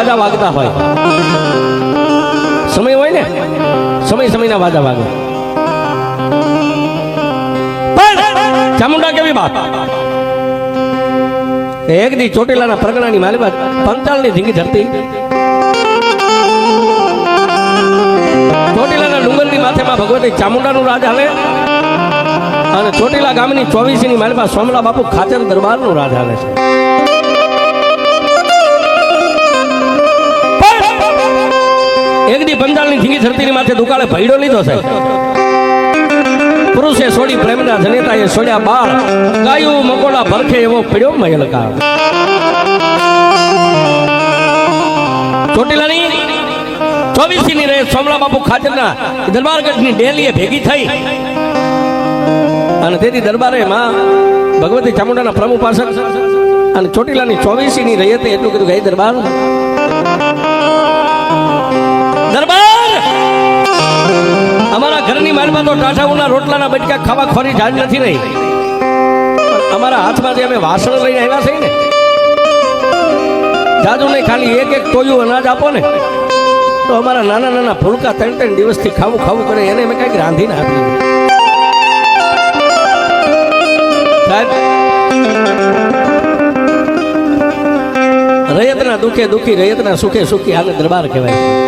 વાજા વાગતા હોય. સમય હોય ને? સમય સમયના વાદા વાગે. ચામુંડા કેવી વાત એક દી ચોટીલાના પરગણાની માલિબાત પંચાળની ધીંગી ધરતી. ચોટીલાના ડુંગરની માથેમાં ભગવતી ચામુંડાનું રાજ હાલે. અને ચોટીલા ગામની ચોવીસીની માલિબા સોમલા બાપુ ખાચર દરબારનું રાજ હાલે છે. એક દી પંચાળની ધીંગી ધરતીની માથે દુકાળે ભયડો લીધો સાહેબ પુરુષે છોડી પ્રેમના જનેતાએ છોડ્યા બાળ. ગાયું મકોડા ભરખે એવો પડ્યો મહેલકા ચોટીલાની ચોવીસી રહે સોમલા બાપુ ખાચરના દરબારગઢની ડેલીએ ભેગી થઈ. અને તેથી દરબારે માં ભગવતી ચામુંડાના પ્રમુખ પાસે અને ચોટીલાની ચોવીસી ની રહી હતી એટલું કીધું કે દરબાર માલમાં તો ટાઢાઓના રોટલાના બટકા ખાવા ખોરી જાણ નથી રહી. અમારા હાથમાં જે અમે વાસણ લઈને આવ્યા છે ને જાજુ નહીં ખાલી એક એક ટોયું અનાજ આપો ને, તો અમારા નાના નાના ફૂલકા ત્રણ ત્રણ દિવસથી ખાવું ખાવું કરે, એને અમે કંઈક રાંધીને આપી સાહેબ, રયતના દુઃખે દુઃખી, રયતના સુખે સુખી આને દરબાર કહેવાય.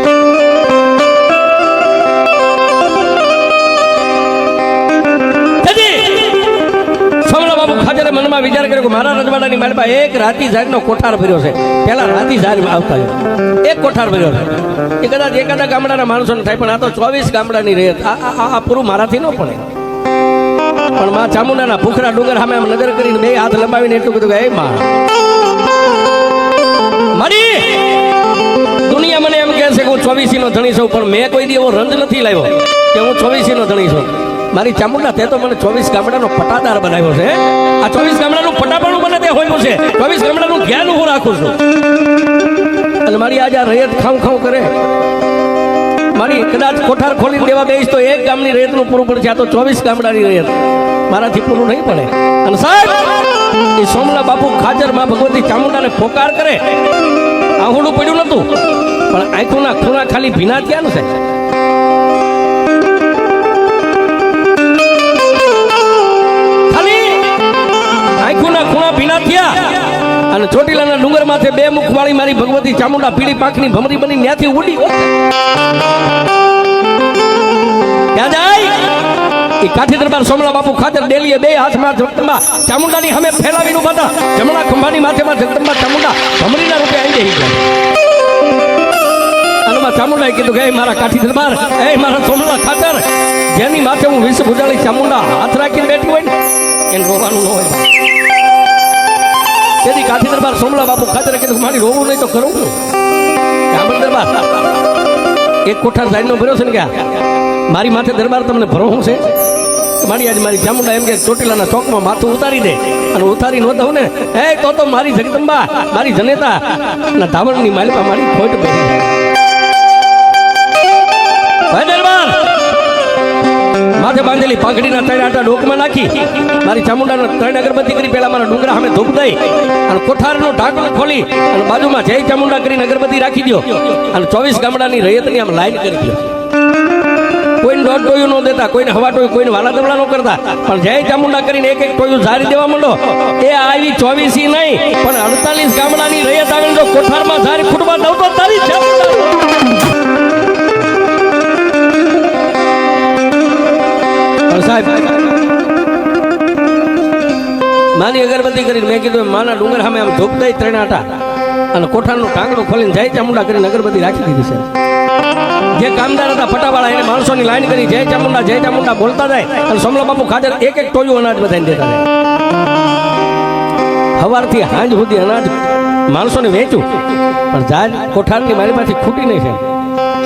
બાબુ ખાજરે મનમાં વિચાર કર્યો કે મારા રજવાડાની માલમાં એક રાતી ઝાડનો કોઠાર ભર્યો છે. પેલા રાતી ઝાડમાં આવતા હોય. એક કોઠાર ભર્યો છે. એ કદાચ એકાદા ગામડાના માણસો થાય, પણ આ તો ચોવીસ ગામડાની રહેત આ પૂરું મારાથી ન પડે. પણ માં ચામુંડાના ભૂખરા ડુંગર સામે આમ નજર કરીને બે હાથ લંબાવીને એટલું કીધું કે, એ માં. મારી! દુનિયા મને એમ કહે છે કે હું ચોવીસી નો ધણી છું, પણ મેં કોઈ દી એવો રંજ નથી લાવ્યો કે હું ચોવીસી નો ધણી છું. મારી ચામુંડા તે તો મને ચોવીસ ગામડાનો પટાદાર બનાવ્યો છે આ ચોવીસ ગામડાનું પટાપણું મને તે હોય છે. ચોવીસ ગામડાનું જ્ઞાન હું રાખું છું. અને મારી આજે આ રૈયત ખાઉં ખાઉં કરે. મારી કદાચ કોઠાર ખોલી દેવા બેસ તો એક ગામની રેતનું પૂરું પડશે. આ તો ચોવીસ ગામડાની રેત. મારાથી પૂરું નહીં પડે. અને સાહેબ, એ સોમલા બાપુ ખાજરમાં ભગવતી ચામુંડાને પોકાર કરે. આહુડું પડ્યું નહોતું. પણ આંખોના ખૂણા ખાલી ભીના થયા ને સાહેબ થયા અને ચોટીલાના ડુંગર માથે બે મુખ વાળી મારી ભગવતી ચામુંડા પીળી પાંખની ભમરી બની ત્યાંથી ઉડી ક્યાં જાય. એ કાઠી દરબાર સોમલા બાપુ ખાતર ડેલીએ બે હાથમાં જગદંબા ચામુંડાની હમે ફેલાવીને ઊભા હતા. જમણા ખંભાની માથેમાં જગદંબા ચામુંડા ભમરીના રૂપે આવી જઈ ગયા. ચામુંડાએ કીધું કે મારા કાઠી દરબાર એ મારા સોમલા ખાતર, જેની માથે હું વિશ્વ ભુજાળી ચામુંડા હાથ રાખીને બેઠી હોય ને, એને રોવાનું ન હોય. તેથી કાઠી દરબાર સોમલા બાપુ ખાતરે કીધું મારી રોવું નહીં તો કરું કાબલ દરબાર. એક કોઠાર સાઈડનો ભર્યો છે ને ક્યાં? મારી માથે દરબાર તમને ભરવું છે? મારી આજે મારી ચામુંડા એમ કે ચોટીલાના ચોકમાં માથું ઉતારી દે અને ઉતારી ન દઉં ને. એ તો તો મારી જગદંબા, મારી જનેતા. અને ધાવણની માલિકા મારી ખોટ બેઠી માથે બાંધેલી પાઘડીના ત્રણ આટા ડોકમાં નાખી. મારી ચામુંડાનો ત્રણ અગરબત્તી કરી પેલા મારા ડુંગરા સામે ધૂપ દઈ અને કોઠારનું ઢાંકણું ખોલી અને બાજુમાં જય ચામુંડા કરીને અગરબત્તી રાખી દો અને ચોવીસ ગામડાની રૈયતની આમ લાઈન કરી દો કોઈને દોઢ ટોયું ન દેતા, કોઈને હવા ટોયું, કોઈને વાલા દબડા ન કરતા. પણ જય ચામુંડા કરીને એક એક ટોયું ઝારી દેવા માંડો. એ આવી ચોવીસી નહીં, પણ અડતાલીસ ગામડાની રૈયત આવીને જો કોઠારમાં ઝારી ફૂટવા દઉં તો તારી ચામુંડા માની અગરબત્તી કરીને મેં કીધું, માના ડુંગર સામે આમ ધૂપ દઈ ત્રણ આટા. અને કોઠાનું ટાંગણું ખોલીને જય ચામુંડા કરીને અગરબત્તી રાખી દીધી છે. જે કામદાર હતા ફટાવાળા, એને માણસોની લાઈન કરી, જય ચામુંડા જય ચામુંડા બોલતા જાય અને સોમલા બાપુ ખાતર એક એક ટોયું અનાજ બધાને દેતા જાય. સવારથી હાંજ સુધી અનાજ માણસોને વેચ્યું. પણ જાજ કોઠારની મારી પાછી ખૂટી નહીં છે.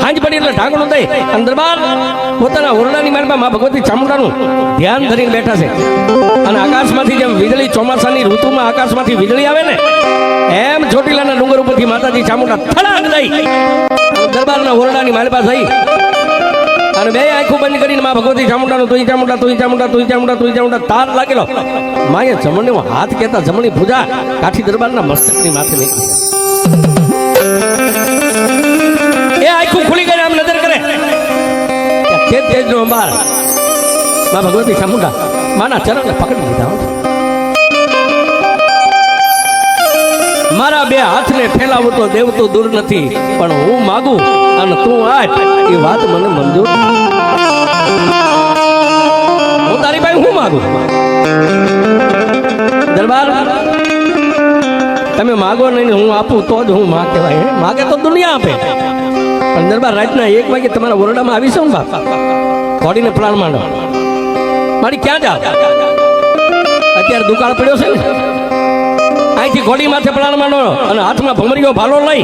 હાંજ પડી એટલે ઢાંકણું દઈ અને પોતાના ઓરડાની માનમાં મા ભગવતી ચામુંડાનું ધ્યાન ધરીને બેઠા છે. અને આકાશમાંથી જેમ વીજળી ચોમાસાની ઋતુમાં આકાશમાંથી વીજળી આવે ને, એમ ચોટીલાના ડુંગર ઉપરથી માતાજી ચામુંડા થડાક દઈ દરબારના ઓરડાની મારી થઈ અને બે આંખો બંધ કરીને માં ભગવતી ચામુંડાનું તુઈ ચામુંડા તુઈ ચામુંડા તુઈ ચામુંડા તુઈ ચામુંડા તાર લાગેલો. માએ જમણે હાથ કહેતા જમણી ભૂજા કાઠી દરબારના મસ્તકની માથે નીકળી એ આખું ખુલી ગઈ આમ નજર કરે. તે તેજ નો અંબાર. મા ભગવતી ચામુંડા માના ચરણને પકડી લીધા મારા બે હાથને ફેલાવું તો દેવ તો દૂર નથી, પણ હું માગું અને તું આપ. એ વાત મને મંજૂર. હું તારી પાસે હું માગું? દરબાર, તમે માગો નહીં હું આપું તો જ હું માં કહેવાય? માગે તો દુનિયા આપે. પણ દરબાર રાતના એક વાગે તમારા ઓરડામાં આવીશું ને બાપા? ઘોડીને પ્લાન માંડો મારી ક્યાં જાવ અત્યારે દુકાળ પડ્યો છે ને. અહીંથી ઘોડી માથે પ્લાન માંડો અને હાથમાં ભમરીઓ ભાલો લઈ.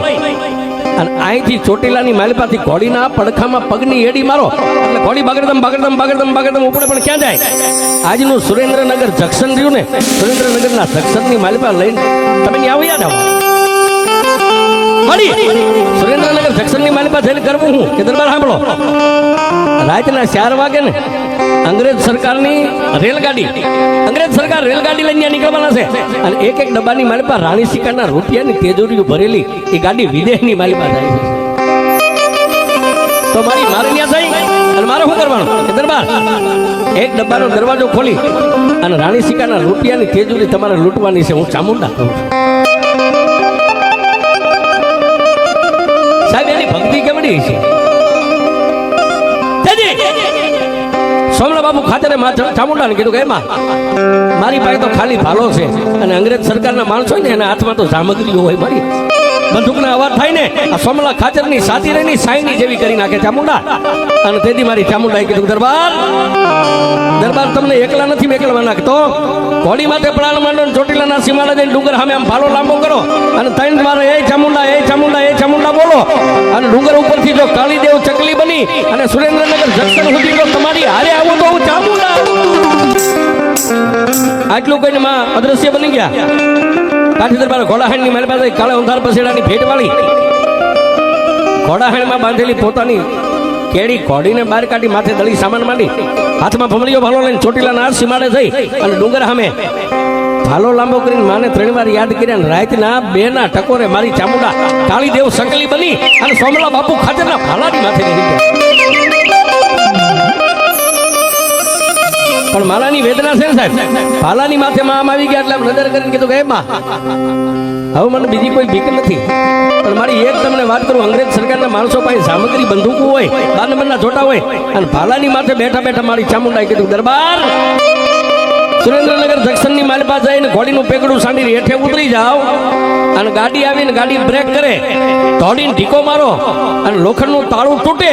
અને અહીંથી ચોટીલાની માલિપાથી ઘોડીના પડખામાં પગની એડી મારો. એટલે ઘોડી બગડદમ બગડદમ બગડદમ બગડદમ ઉપડે પણ ક્યાં જાય? આજનું સુરેન્દ્રનગર જંકશન રહ્યું ને. સુરેન્દ્રનગરના જંકશનની માલિપા લઈને તમે ત્યાં આવ્યા જાઓ મળી. સુરેન્દ્રનગર જંકશનની માલિપા જઈને કરવું હું? કે દરબાર સાંભળો. રાતના ચાર વાગે ને અંગ્રેજ સરકારની રેલગાડી, અંગ્રેજ સરકાર રેલગાડી લઈને નીકળવાના છે. અને એક એક ડબ્બાની માલિપા રાણી સિકાના રૂપિયાની તેજોરીઓ ભરેલી, એ ગાડી વિદેશની માલિપા જાય છે. તો મારી મારે ત્યાં થઈ, અને મારે શું કરવાનું? દરબાર, એક ડબ્બાનો દરવાજો ખોલી, અને રાણી સિકાના રૂપિયાની તેજોરી તમારે લૂંટવાની છે, હું ચામુંડા કહું છું. ભક્તિ છે. સોમણા બાબુ ખાતરે ચામુંડાને કીધું કે એમાં મારી પાસે તો ખાલી ભાલો છે અને અંગ્રેજ સરકારના માણસો ને, એના હાથમાં તો સામગ્રીઓ હોય મારી બંદૂકના અવાજ થાય ને આ સોમલા ખાચરની સાતી રેની સાઈની જેવી કરી નાખે ચામુંડા અને તેથી મારી ચામુંડાએ કીધું, દરબાર દરબાર તમને એકલા નથી મેકલવા નાખતો. ઘોડી માટે પ્રાણ માંડો ચોટીલાના સીમાડા જઈને ડુંગર સામે આમ ભાલો લાંબો કરો. અને ત્રણ મારે એ ચામુંડા એ ચામુંડા એ ચામુંડા બોલો. અને ડુંગર ઉપરથી જો કાળીદેવ ચકલી બની અને સુરેન્દ્રનગર જંકશન સુધી જો તમારી હારે આવું તો હું ચામુંડા. આટલું કહીને માં અદ્રશ્ય બની ગયા. કાઠી દરબાર ઘોડાહાણની મારી પાસે કાળા અંધાર પસેડાની ભેટ વાળી ઘોડાહાણમાં બાંધેલી પોતાની કેડી ઘોડીને બહાર કાઢી માથે દળી સામાન માંડી. હાથમાં ભમરીઓ ભાલો લઈને ચોટીલા નાર સીમાડે થઈ અને ડુંગર સામે ભાલો લાંબો કરીને માને ત્રણ વાર યાદ કર્યા રાતના બે ના ટકોરે મારી ચામુંડા કાળી દેવ સંકલી બની અને સોમલા બાપુ ખાતરના ભાલાની માથે રહી પણ માલાની વેદના છે ને સાહેબ? ભાલાની માથે માં આવી ગયા એટલે નજર કરીને કીધું કે "હે માં હવે મને બીજી કોઈ ભીક નથી. પણ મારી એક તમને વાત કરું, અંગ્રેજ સરકારના માણસો પાસે સામગ્રી, બંદૂકો હોય બાર નંબરના જોટા હોય, અને ભાલાની માથે બેઠા બેઠા મારી ચામુંડાએ કીધું, દરબાર સુરેન્દ્રનગર જંકશનની મારી પાસે જઈને ઘોડીનું પેકડું સાંડી હેઠે ઉતરી જાઓ અને ગાડી આવીને ગાડી બ્રેક કરે. ઘોડીને ઢીકો મારો અને લોખંડનું તાળું તૂટે.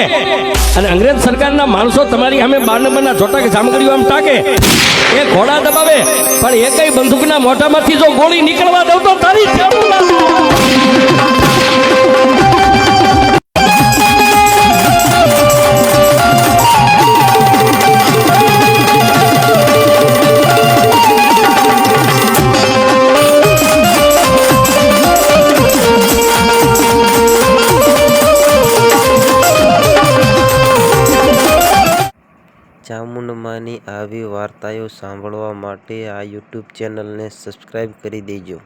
અને અંગ્રેજ સરકારના માણસો તમારી સામે બાર નંબરના જોટા કે જામગડીઓ આમ ટાકે. એ ઘોડા દબાવે, પણ એ કઈ બંદૂકના મોઢામાંથી જો ગોળી નીકળવા દઉં તો તારી વાર્તાઓ સાંભળવા માટે આ યુટ્યુબ ચેનલને સબસ્ક્રાઈબ કરી દેજો.